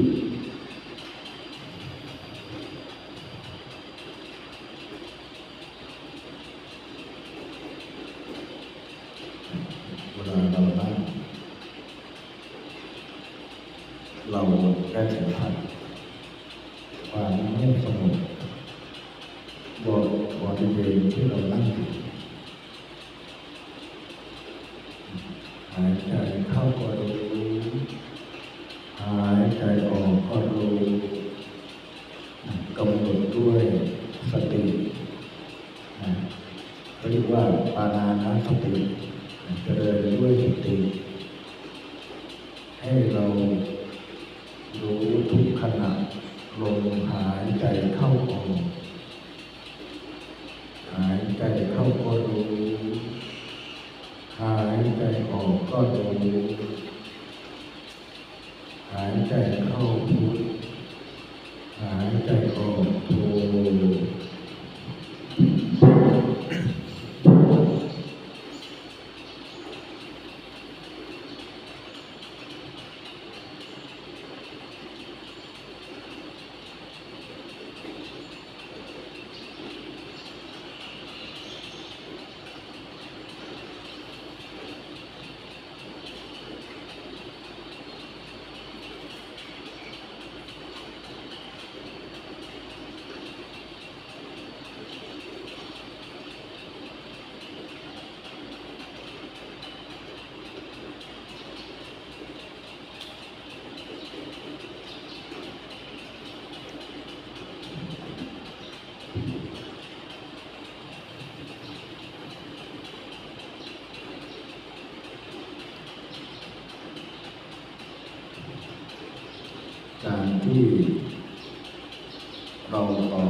เวลาเรานั่งเราได้สัมผัสความเงียบสงบบนบริเวณที่เรานั่งอยู่านานาสติเจริญด้วยสติ ให้เรารู้ทุกขณะลมหายใจเข้าออกหายใจเข้าก็รู้ หายใจออกก็รู้ หายใจเข้าพุทหายใจออกโท การ ที่เราขอ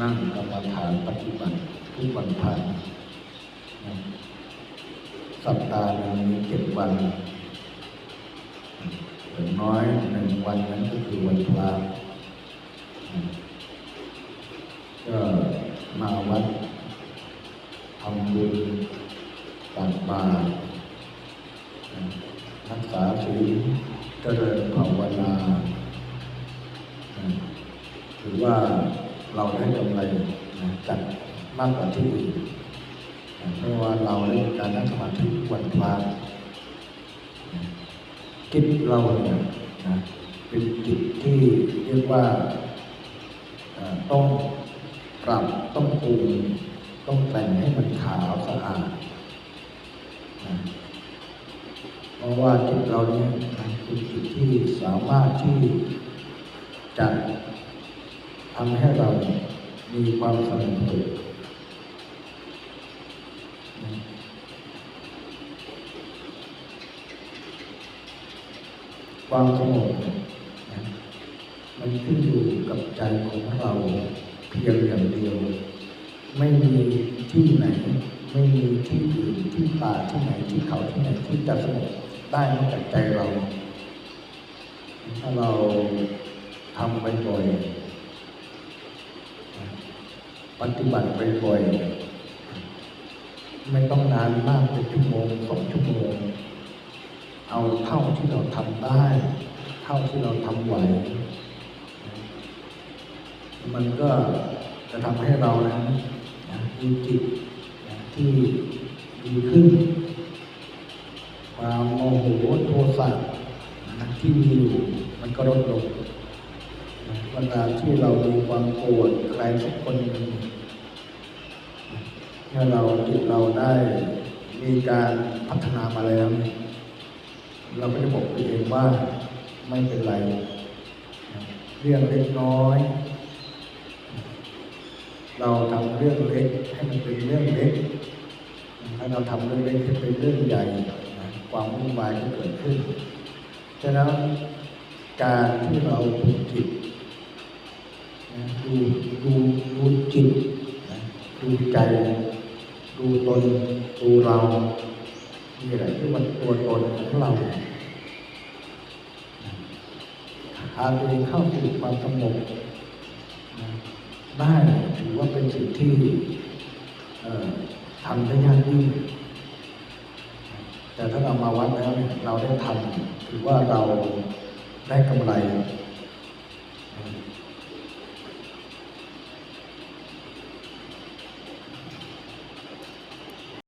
นั่งกรรมฐานปฏิบัติทุกวันพระนสัปดาห์หนึ่งเจ็ดวันอย่างน้อยหนึ่งวันนั้นก็คือวันพระก็มาวัดทำบุญตักบาตรนะรักษาศีล เจริญภาวนาถือว่าเราได้กำไรจัดมากกว่าที่อื่นเพราะว่าเราได้การนั่งสมาธิวันพระนะจิตเราเนี่ยนะเป็นจิตที่เรียกว่าต้องปรับต้องปรุงต้องแต่งให้มันขาวสะอาดเพราะว่าจิตเราเนี่ย สามารถที่จะทำให้เรามีความสงบสุขความสงบมันขึ้นอยู่กับใจของเราเพียงอย่างเดียว ไม่มีที่ไหน ไม่มีที่อื่นที่ป่าที่ไหนที่เขาที่ไหนที่จะสงบได้นอกจากใจเรา ถ้าเราทำบ่อยๆปฏิบัติบ่อยๆไม่ต้องนานมากเป็นชั่วโมงสองชั่วโมง เอาเท่าที่เราทำได้ เท่าที่เราทำไหว มันก็จะทำให้เรานั้นนะมีจิตที่ดีขึ้น ความโมโหโทสะ นะที่มีอยู่มันก็ลดลงเวลาที่เรามีความโกรธใครสักคนหนึ่งนะถ้าเราจิตเราได้มีการพัฒนามาแล้ว เราก็จะบอกตัวเองว่าไม่เป็นไร เรื่องเล็กน้อย เราทำเรื่องเล็กให้มันเป็นเรื่องเล็กถ้าเราทำเรื่องเล็กให้เป็นเรื่องใหญ่ความวุ่นวายก็เกิดขึ้น ฉะนั้นการที่เราดูจิตดูดูดูจิตดูใจ ดูตน ดูเรานี่แหละที่มันตัวตนของเราพาตัวเองเข้าสู่ความสงบได้ถือว่าเป็นสิ่งที่ทำได้ยากยิ่ง แต่ถ้าเรามาวัดแล้วเนี่ยเราได้ทำถือว่าเราได้กำไร